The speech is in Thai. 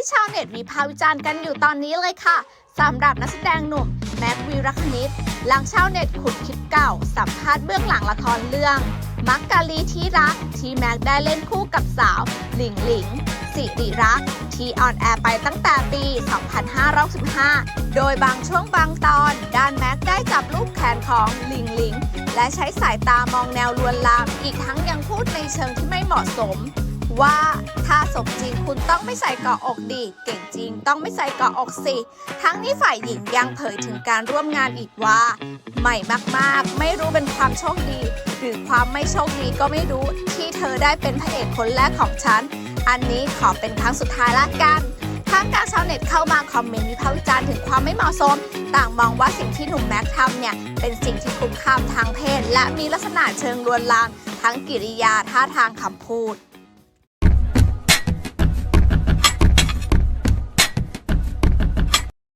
ที่ชาวเน็ตวิพากษ์วิจารณ์กันอยู่ตอนนี้เลยค่ะสำหรับนักแสดงหนุ่มแม็กวีรคณิตหลังชาวเน็ตขุดคลิปเก่า สัมภาษณ์เบื้องหลังละครเรื่อง มักกะลีที่รัก ที่แม็กได้เล่นคู่กับสาว หลิงหลิง สิริรัก ที่ออนแอร์ไปตั้งแต่ปี 2515โดยบางช่วงบางตอน ด้านแม็กได้จับลูกแขนของหลิงหลิง และใช้สายตามองแนวลวนลาม อีกทั้งยังพูดในเชิงที่ไม่เหมาะสม ว่า งคุณต้องไม่ใส่เกาะอกดี เก่งจริงต้องไม่ใส่เกาะอกสิ ทั้งนี้ฝ่ายหญิงยังเผยถึงการร่วมงานอีกว่า ใหม่มากๆ ไม่รู้เป็นความโชคดี หรือความไม่โชคดีก็ไม่รู้ที่เธอได้เป็นพระเอกคนแรกของฉัน อันนี้ขอเป็นครั้งสุดท้ายละกันทางการชาวเน็ตเข้ามาคอมเมนต์วิพากษ์วิจารณ์ถึงความไม่เหมาะสม ต่างมองว่าสิ่งที่หนุ่มแม็กทำเนี่ย เป็นสิ่งที่คุกคามทางเพศ และมีลักษณะเชิงลวนลามทั้งกิริยาท่าทางคำพูด